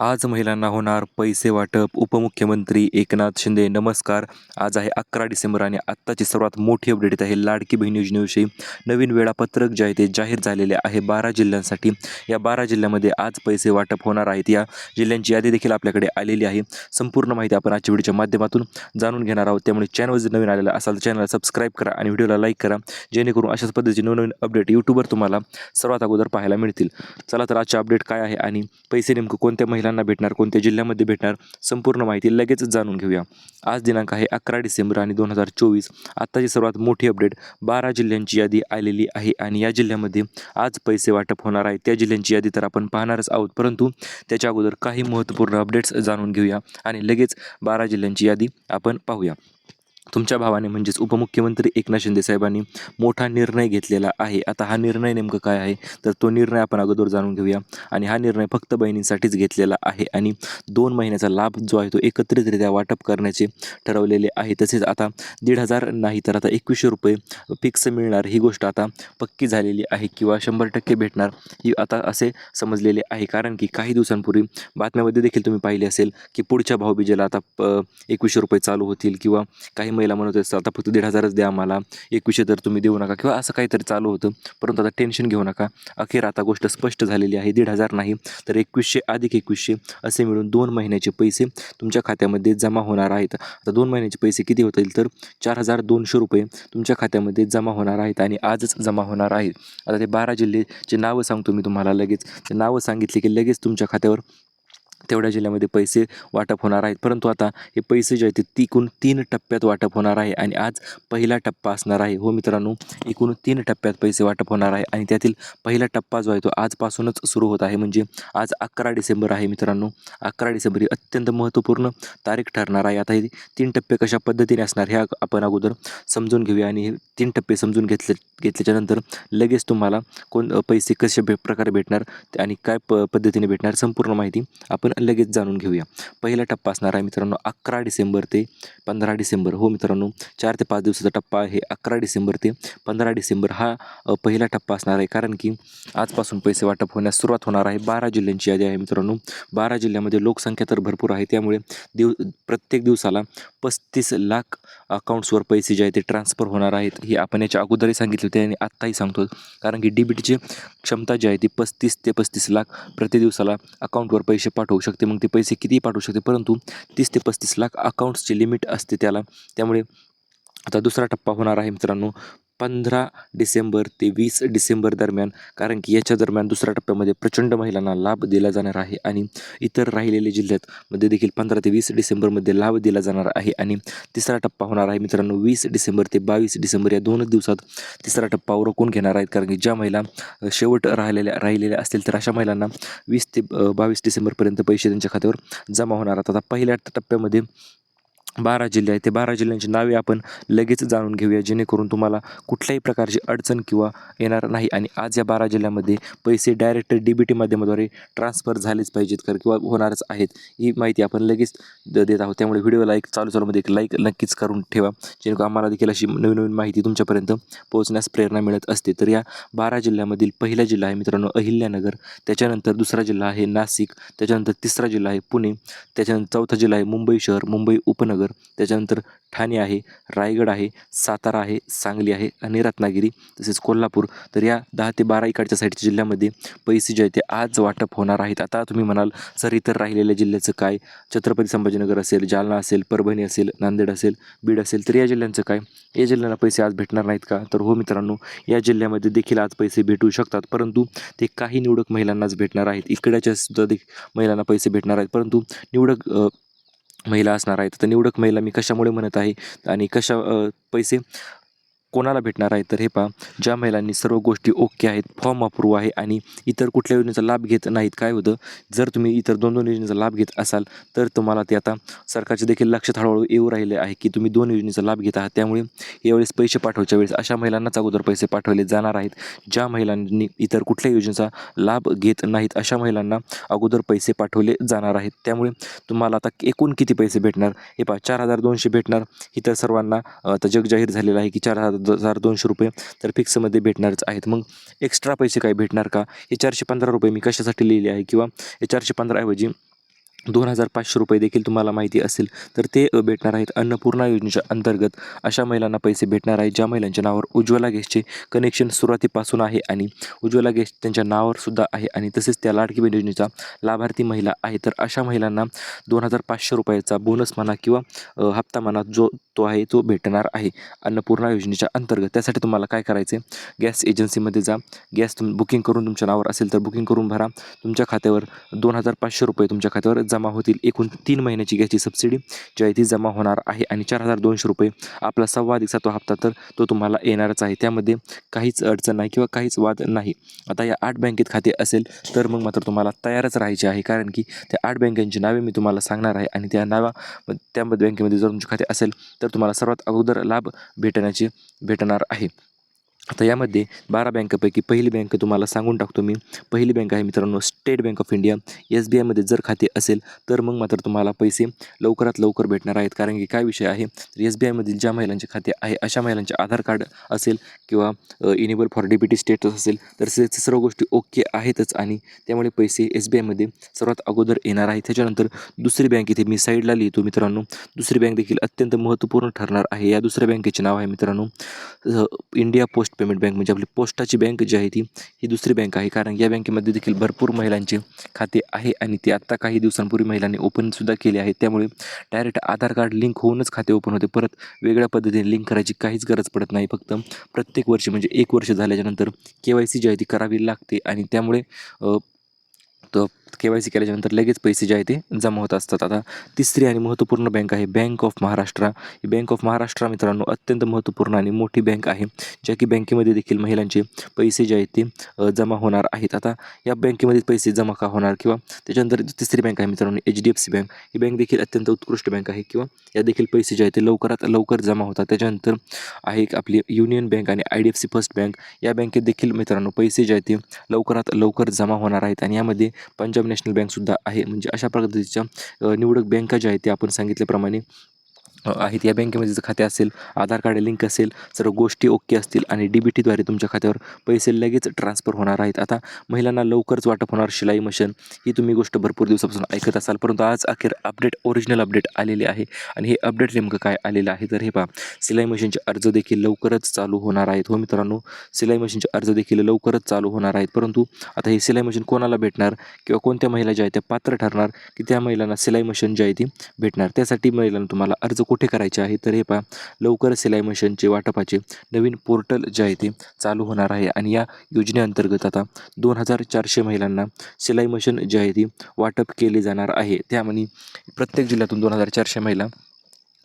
आज महिलांना होणार पैसे वाटप. उपमुख्यमंत्री एकनाथ शिंदे नमस्कार. आज आहे अकरा डिसेंबर आणि आत्ताची सर्वात मोठी अपडेट येत आहे लाडकी बहीण योजनेविषयी. नवीन वेळापत्रक जे आहे ते जाहीर झालेले आहे बारा जिल्ह्यांसाठी. या बारा जिल्ह्यामध्ये आज पैसे वाटप होणार आहेत. या जिल्ह्यांची यादी देखील आपल्याकडे आलेली आहे. संपूर्ण माहिती आपण आजच्या व्हिडिओच्या माध्यमातून जाणून घेणार आहोत. त्यामुळे चॅनल जर नवीन आलेला असाल तर चॅनलला सबस्क्राईब करा आणि व्हिडिओला लाईक करा. जेणेकरून अशाच पद्धतीचे नवनवीन अपडेट यूट्यूबवर तुम्हाला सर्वात अगोदर पाहायला मिळतील. चला तर आजचे अपडेट काय आहे आणि पैसे नेमकं कोणत्या महिला महिलांना भेटणार कोणत्या जिल्ह्यामध्ये भेटणार संपूर्ण माहिती लगेचच जाणून घेऊया. आज दिनांक आहे अकरा डिसेंबर आणि दोन हजार चोवीस. आत्ताची सर्वात मोठी अपडेट बारा जिल्ह्यांची यादी आलेली आहे आणि या जिल्ह्यामध्ये आज पैसे वाटप होणार आहे त्या जिल्ह्यांची यादी तर आपण पाहणारच आहोत परंतु त्याच्या अगोदर काही महत्त्वपूर्ण अपडेट्स जाणून घेऊया आणि लगेच बारा जिल्ह्यांची यादी आपण पाहूया. तुमच्या भावाने म्हणजेच उपमुख्यमंत्री एकनाथ शिंदे साहेबांनी मोठा निर्णय घेतलेला आहे. आता हा निर्णय नेमकं काय आहे? तर तो निर्णय आपण अगोदर जाणून घेऊया. आणि हा निर्णय फक्त बहिणींसाठीच घेतलेला आहे आणि दोन महिन्याचा लाभ जो आहे तो एकत्रितरित्या वाटप करण्याचे ठरवलेले आहे. तसेच आता दीड हजार नाही तर आता एकवीसशे रुपये फिक्स मिळणार. ही गोष्ट आता पक्की झालेली आहे किंवा शंभर टक्के भेटणार ही आता असे समजलेले आहे. कारण की काही दिवसांपूर्वी बातम्यामध्ये देखील तुम्ही पाहिले असेल की पुढच्या भाऊबीजेला आता प- एकवीसशे रुपये चालू होतील किंवा काही महिला म्हणत असतात आता फक्त दीड हजारच द्या आम्हाला एकवीसशे तर तुम्ही देऊ नका. किंवा असं काहीतरी चालू होतं. परंतु आता टेन्शन घेऊ नका. अखेर आता गोष्ट स्पष्ट झालेली आहे दीड हजार नाही तर एकवीसशे अधिक एकवीसशे असे मिळून दोन महिन्याचे पैसे तुमच्या खात्यामध्ये जमा होणार आहेत. आता दोन महिन्याचे पैसे किती होतील तर चार हजार दोनशे रुपये तुमच्या खात्यामध्ये जमा होणार आहेत आणि आजच जमा होणार आहेत. आता ते बारा जिल्ह्याचे नावं सांगतो मी तुम्हाला लगेच. ते नावं सांगितले की लगेच तुमच्या खात्यावर तेवढ्या जिल्ह्यामध्ये पैसे वाटप होणार आहेत. परंतु आता हे पैसे जे आहेत ते तिकून तीन टप्प्यात वाटप होणार आहे आणि आज पहिला टप्पा असणार आहे. हो मित्रांनो एकूण तीन टप्प्यात पैसे वाटप होणार आहे आणि त्यातील पहिला टप्पा जो आहे तो आजपासूनच सुरू होत आहे. म्हणजे आज अकरा डिसेंबर आहे मित्रांनो. अकरा डिसेंबर ही अत्यंत महत्त्वपूर्ण तारीख ठरणार आहे. आता हे तीन टप्पे कशा पद्धतीने असणार हे आपण अगोदर समजून घेऊया आणि हे तीन टप्पे समजून घेतले घेतल्याच्यानंतर लगेच तुम्हाला कोण पैसे कशा भे प्रकारे भेटणार आणि काय प पद्धतीने भेटणार संपूर्ण माहिती आपण लगेच जाणून घेऊया. पहिला टप्पा असणार आहे मित्रांनो अकरा डिसेंबर ते पंधरा डिसेंबर. हो मित्रांनो चार ते पाच दिवसाचा टप्पा आहे अकरा डिसेंबर ते पंधरा डिसेंबर. हा पहिला टप्पा असणार आहे कारण की आजपासून पैसे वाटप होण्यास सुरुवात होणार आहे. बारा जिल्ह्यांची यादी आहे मित्रांनो. बारा जिल्ह्यामध्ये लोकसंख्या तर भरपूर आहे. त्यामुळे दिव प्रत्येक दिवसाला पस्तीस लाख अकाउंट्सवर पैसे जे आहे ते ट्रान्सफर होणार आहेत. हे आपण याच्या अगोदरही सांगितले होते आणि आत्ताही सांगतो. कारण की डी क्षमता जी आहे ती पस्तीस ते पस्तीस लाख प्रति दिवसाला अकाउंटवर पैसे पाठवू शकते. मग ते पैसे किती पाठवू शकते परंतु तीस ते पस्तीस लाख अकाउंट्सची लिमिट असते त्याला. त्यामुळे आता दुसरा टप्पा होणार आहे मित्रांनो पंधरा डिसेंबर ते वीस डिसेंबर दरम्यान कारण की याच्या दरम्यान दुसऱ्या टप्प्यामध्ये प्रचंड महिलांना लाभ दिला जाणार आहे आणि इतर राहिलेले जिल्ह्यात मध्ये देखील पंधरा ते वीस डिसेंबरमध्ये लाभ दिला जाणार आहे. आणि तिसरा टप्पा होणार आहे मित्रांनो वीस डिसेंबर ते बावीस डिसेंबर या दोनच दिवसात तिसरा टप्पा उरकून घेणार आहेत. कारण की ज्या महिला शेवट राहिलेल्या राहिलेल्या असतील तर अशा महिलांना वीस ते बावीस डिसेंबरपर्यंत पैसे त्यांच्या खात्यावर जमा होणार आहेत. आता पहिल्या टप्प्यामध्ये बारा जिल्हे आहेत. ते बारा जिल्ह्यांची नावे आपण लगेच जाणून घेऊया. जेणेकरून तुम्हाला कुठल्याही प्रकारची अडचण किंवा येणार नाही आणि आज या बारा जिल्ह्यामध्ये पैसे डायरेक्ट डी बी टी माध्यमाद्वारे ट्रान्सफर झालेच पाहिजेत कर किंवा होणारच आहेत ही माहिती आपण लगेच द- देत आहोत. त्यामुळे व्हिडिओला एक चालू चालूमध्ये एक लाईक नक्कीच करून ठेवा. जेणेकरून आम्हाला देखील अशी नवीन नवीन माहिती तुमच्यापर्यंत पोहोचण्यास प्रेरणा मिळत असते. तर या बारा जिल्ह्यामधील पहिला जिल्हा आहे मित्रांनो अहिल्यानगर. त्याच्यानंतर दुसरा जिल्हा आहे नाशिक. त्याच्यानंतर तिसरा जिल्हा आहे पुणे. त्याच्यानंतर चौथा जिल्हा आहे मुंबई शहर मुंबई उपनगर. त्याच्यानंतर ठाणे आहे रायगड आहे सातारा आहे सांगली आहे आणि रत्नागिरी तसेच कोल्हापूर. तर या दहा ते बारा इकडच्या साईडच्या जिल्ह्यामध्ये पैसे जे आहेत ते आज वाटप होणार आहेत. आता तुम्ही म्हणाल सर इतर राहिलेल्या जिल्ह्याचं काय? छत्रपती संभाजीनगर असेल जालना असेल परभणी असेल नांदेड असेल बीड असेल तर या जिल्ह्यांचं काय? या जिल्ह्यांना पैसे आज भेटणार नाहीत का? तर हो मित्रांनो या जिल्ह्यामध्ये देखील आज पैसे भेटू शकतात परंतु ते काही निवडक महिलांनाच भेटणार आहेत. इकडच्या सुद्धा देख महिलांना पैसे भेटणार आहेत. परंतु निवडक महिला असणार आहेत. तर निवडक महिला मी कशामुळे म्हणत आहे आणि कशा पैसे कोणाला भेटणार आहे तर हे पहा ज्या महिलांनी सर्व गोष्टी ओके आहेत फॉर्म अप्रूव्ह आहे आणि इतर कुठल्या योजनेचा लाभ घेत नाहीत काय होतं? जर तुम्ही इतर दोन दोन योजनेचा लाभ घेत असाल तर तुम्हाला ते आता सरकारचे देखील लक्षात हळूहळू येऊ राहिले आहे की तुम्ही दोन योजनेचा लाभ घेत आहात. त्यामुळे यावेळेस पैसे पाठवच्या वेळेस अशा महिलांनाच अगोदर पैसे पाठवले जाणार आहेत. ज्या महिलांनी इतर कुठल्या योजनेचा लाभ घेत नाहीत अशा महिलांना अगोदर पैसे पाठवले जाणार आहेत. त्यामुळे तुम्हाला आता एकूण किती पैसे भेटणार? हे पहा चार हजार दोनशे भेटणार. इतर सर्वांना आता जग जाहीर झालेलं आहे की चार हजार हजार दोनशे रुपये तर फिक्समध्ये भेटणारच आहेत. मग एक्स्ट्रा पैसे काय भेटणार का? हे चारशे पंधरा रुपये मी कशासाठी लिहिले आहे? किंवा हे चारशे पंधराऐवजी दोन हजार पाचशे रुपये देखील तुम्हाला माहिती असेल तर ते भेटणार आहेत अन्नपूर्णा योजनेच्या अंतर्गत. अशा महिलांना पैसे भेटणार आहेत ज्या महिलांच्या नावावर उज्ज्वला गॅसचे कनेक्शन सुरुवातीपासून आहे आणि उज्ज्वला गॅस त्यांच्या नावावर सुद्धा आहे आणि तसेच त्या लाडकी बहीण योजनेचा लाभार्थी महिला आहे. तर अशा महिलांना दोन हजार पाचशे रुपयाचा बोनस म्हणा किंवा हप्ता म्हणा जो तो आहे तो भेटणार आहे अन्नपूर्णा योजनेच्या अंतर्गत. त्यासाठी तुम्हाला काय करायचे गॅस एजन्सीमध्ये जा. गॅस तुम बुकिंग करून तुमच्या नावावर असेल तर बुकिंग करून भरा. तुमच्या खात्यावर दोन हजार पाचशे रुपये तुमच्या खात्यावर जमा होतील. एकूण तीन महिन्याची गॅसची सबसिडी जी आहे ती जमा होणार आहे. आणि चार हजार दोनशे रुपये आपला सव्वा दिवसा तो हप्ता तर तो तुम्हाला येणारच आहे. त्यामध्ये काहीच अडचण नाही किंवा काहीच वाद नाही. आता या आठ बँकेत खाते असेल तर मग मात्र तुम्हाला तयारच राहायचे आहे. कारण की त्या आठ बँकांची नावे मी तुम्हाला सांगणार आहे. आणि त्या नावा त्यामध्ये बँकेमध्ये जर तुमचे खाते असेल तर तुम्हाला सर्वात अगोदर लाभ भेटण्याचे भेटणार आहे. तर यामध्ये बारा बँकापैकी पहिली बँक तुम्हाला सांगून टाकतो मी. पहिली बँक आहे मित्रांनो State Bank of India S B आयमध्ये जर खाते असेल तर मग मात्र तुम्हाला पैसे लवकरात लवकर भेटणार आहेत. कारण की काय विषय आहे? तर एस बी आयमधील ज्या महिलांचे खाते आहे अशा महिलांचे आधार कार्ड असेल किंवा इनेबल फॉर डेबिटी स्टेटस असेल तर सर्व गोष्टी ओके आहेतच आणि त्यामुळे पैसे एस बी आयमध्ये सर्वात अगोदर येणार आहे त्याच्यानंतर दुसरी बँक इथे मी साईडला लिहितो मित्रांनो. दुसरी बँक देखील अत्यंत महत्त्वपूर्ण ठरणार आहे. या दुसऱ्या बँकेचे नाव आहे मित्रांनो इंडिया पोस्ट पेमेंट बँक म्हणजे आपली पोस्टाची बँक जी आहे ती ही दुसरी बँक आहे. कारण या बँकेमध्ये देखील भरपूर महिलांचे खाते आहे आणि ते आत्ता काही दिवसांपूर्वी महिलांनी ओपनसुद्धा केले आहे. त्यामुळे डायरेक्ट आधार कार्ड लिंक होऊनच खाते ओपन होते. परत वेगळ्या पद्धतीने लिंक करायची काहीच गरज पडत नाही. फक्त प्रत्येक वर्षी म्हणजे एक वर्ष झाल्याच्यानंतर के वाय सी जी आहे ती करावी लागते. आणि त्यामुळे तो के वाय सी केल्याच्यानंतर लगेच पैसे जे आहे ते जमा होत असतात. आता तिसरी आणि महत्त्वपूर्ण बँक आहे बँक ऑफ महाराष्ट्र ही बँक ऑफ महाराष्ट्र मित्रांनो अत्यंत महत्त्वपूर्ण आणि मोठी बँक आहे ज्या की बँकेमध्ये देखील महिलांचे पैसे जे आहेत ते जमा होणार आहेत. आता या बँकेमध्ये पैसे जमा का होणार? किंवा त्याच्यानंतर तिसरी बँक आहे मित्रांनो H D F C bank ही बँक देखील अत्यंत उत्कृष्ट बँक आहे. किंवा या देखील पैसे जे आहेत ते लवकरात लवकर जमा होतात. त्याच्यानंतर आहे आपली युनियन बँक आणि I D F C first bank या बँकेत देखील मित्रांनो पैसे जे आहेत ते लवकरात लवकर जमा होणार आहेत. आणि यामध्ये पंजाब नॅशनल बँकसुद्धा आहे. म्हणजे अशा पद्धतीच्या निवडक बँका ज्या आहेत त्या आपण सांगितल्याप्रमाणे आहेत. या बँकेमध्ये जर खाते असेल आधार कार्ड लिंक असेल सर्व गोष्टी ओके असतील आणि डी बी टीद्वारे तुमच्या खात्यावर पैसे लगेच ट्रान्सफर होणार आहेत. आता महिलांना लवकरच वाटप होणार शिलाई मशीन. ही तुम्ही गोष्ट भरपूर दिवसापासून ऐकत असाल परंतु आज अखेर अपडेट ओरिजिनल अपडेट आलेले आहे. आणि हे अपडेट नेमकं काय आलेलं आहे? तर हे पहा सिलाई मशीनचे अर्ज देखील लवकरच चालू होणार आहेत. हो मित्रांनो सिलाई मशीनचे अर्ज देखील लवकरच चालू होणार आहेत. परंतु आता हे सिलाई मशीन कोणाला भेटणार किंवा कोणत्या महिला ज्या आहेत त्या पात्र ठरणार की त्या महिलांना सिलाई मशीन जी आहे ती भेटणार. त्यासाठी महिलांना तुम्हाला अर्ज कुठे कुठे करायचे आहे? तर हे पहा लवकर सिलाई मशीनचे वाटपाचे नवीन पोर्टल जे आहे ते चालू होणार आहे. आणि या योजनेअंतर्गत आता दोन हजार चारशे महिलांना सिलाई मशीन जे आहे ती वाटप केले जाणार आहे. त्यामध्ये प्रत्येक जिल्ह्यातून दोन हजार चारशे महिला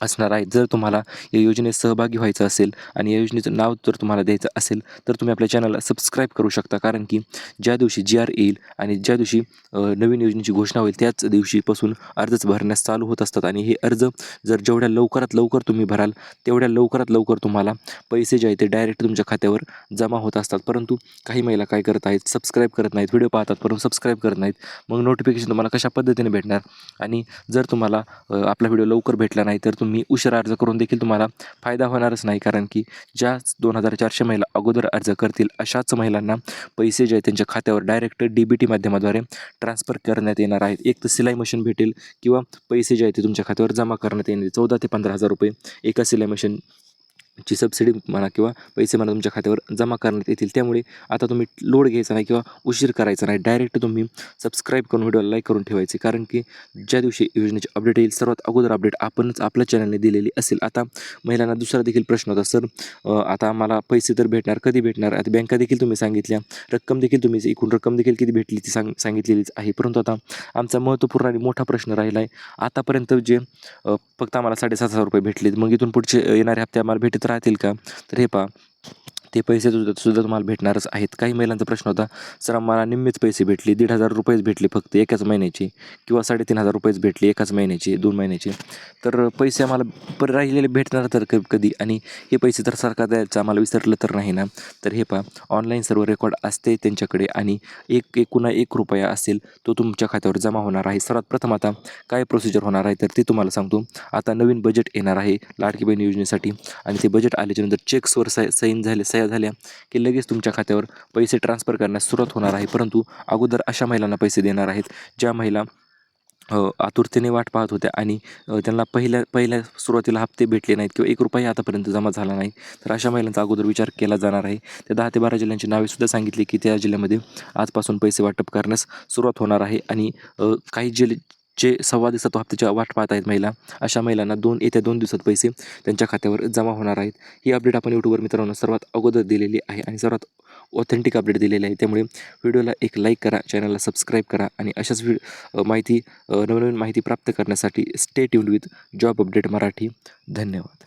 असणार आहेत जर तुम्हाला या योजनेत सहभागी व्हायचं असेल आणि या योजनेचं नाव जर तुम्हाला द्यायचं असेल तर तुम्ही आपल्या चॅनलला सबस्क्राईब करू शकता. कारण की ज्या दिवशी जी आर येईल आणि ज्या दिवशी नवीन योजनेची घोषणा होईल त्याच दिवशीपासून अर्जच भरण्यास चालू होत असतात. आणि हे अर्ज जर जेवढ्या लवकरात लवकर तुम्ही भराल तेवढ्या लवकरात लवकर तुम्हाला पैसे जे आहेत ते डायरेक्ट तुमच्या खात्यावर जमा होत असतात. परंतु काही महिला काय करत आहेत सबस्क्राईब करत नाहीत व्हिडिओ पाहतात परंतु सबस्क्राईब करत नाहीत. मग नोटिफिकेशन तुम्हाला कशा पद्धतीने भेटणार? आणि जर तुम्हाला आपला व्हिडिओ लवकर भेटला नाही तर तुम्ही उशिरा अर्ज करून देखील तुम्हाला फायदा होणारच नाही. कारण की ज्या दोन हजार चारशे महिला अगोदर अर्ज करतील अशाच महिलांना पैसे जे आहेत त्यांच्या खात्यावर डायरेक्ट डी बी टी माध्यमाद्वारे ट्रान्सफर करण्यात येणार आहेत. एक तर सिलाई मशीन भेटेल किंवा पैसे जे आहेत ते तुमच्या खात्यावर जमा करण्यात येणार चौदा ते पंधरा हजार रुपये एका सिलाई मशीन ची सबसिडी म्हणा किंवा पैसे म्हणा तुमच्या खात्यावर जमा करण्यात येतील. त्यामुळे आता तुम्ही लोड घ्यायचा नाही किंवा उशीर करायचा नाही. डायरेक्ट तुम्ही सबस्क्राईब करून व्हिडिओला लाईक करून ठेवायचे. कारण की ज्या दिवशी योजनेचे अपडेट येईल सर्वात अगोदर अपडेट आपणच आपल्या चॅनलने दिलेली असेल. आता महिलांना दुसरा देखील प्रश्न होता. सर आता मला पैसे तर भेटणार कधी भेटणार? आता बँका देखील तुम्ही सांगितल्या. रक्कम देखील तुम्ही एकूण रक्कम देखील किती भेटली ती सांग सांगितलेलीच आहे. परंतु आता आमचा महत्त्वपूर्ण आणि मोठा प्रश्न राहिला आहे आतापर्यंत जे फक्त आम्हाला साडेसात हजार रुपये भेटले मग इथून पुढचे येणारे हप्ते आम्हाला भेटत राहतील का? तर हे पहा. ते पैसे सुद्धा सुद्धा तुम्हाला भेटणारच आहेत. काही महिलांचा प्रश्न होता सर आम्हाला निम्मेच पैसे भेटले दीड हजार रुपयेच भेटले फक्त एकाच महिन्याचे किंवा साडेतीन हजार रुपयेच भेटले एकाच महिन्याचे दोन महिन्याचे. तर पैसे आम्हाला पर राहिलेले भेटणार तर क- कधी? आणि हे पैसे तर सरकार द्यायचं आम्हाला विसरलं तर नाही ना? तर हे पहा ऑनलाईन सर्व रेकॉर्ड असते त्यांच्याकडे आणि एक एकूणा एक रुपया असेल तो तुमच्या खात्यावर जमा होणार आहे. सर्वात प्रथम आता काय प्रोसिजर होणार आहे तर ते तुम्हाला सांगतो. आता नवीन बजेट येणार आहे लाडकी बहीण योजनेसाठी आणि ते बजेट आल्याच्यानंतर चेक्सवर सा सैन झाले सह्या झाल्या की लगेच तुमच्या खात्यावर पैसे ट्रान्सफर करण्यास सुरुवात होणार आहे. परंतु अगोदर अशा महिलांना पैसे देणार आहेत ज्या महिला आतुरतेने वाट पाहत होत्या आणि त्यांना पहिल्या पहिल्या सुरुवातीला हप्ते भेटले नाहीत किंवा एक रुपयाही आतापर्यंत जमा झाला नाही. तर अशा महिलांचा अगोदर विचार केला जाणार आहे. त्या दहा ते बारा जिल्ह्यांची नावेसुद्धा सांगितली की त्या जिल्ह्यामध्ये आजपासून पैसे वाटप करण्यास सुरुवात होणार आहे आणि काही जिल्हे जे सव्वा दिवसात हप्त्याच्या वाट पाहत आहेत महिला अशा महिलांना दोन येत्या दोन दिवसात पैसे त्यांच्या खात्यावर जमा होणार आहेत. ही अपडेट आपण यूट्यूबवर मित्रांनो सर्वात अगोदर दिलेली आहे आणि सर्वात ऑथेंटिक अपडेट दिलेली आहे. त्यामुळे व्हिडिओला एक लाईक करा चॅनलला सबस्क्राईब करा आणि अशाच व्हि माहिती नवनवीन माहिती प्राप्त करण्यासाठी stay tune with job update Marathi. धन्यवाद.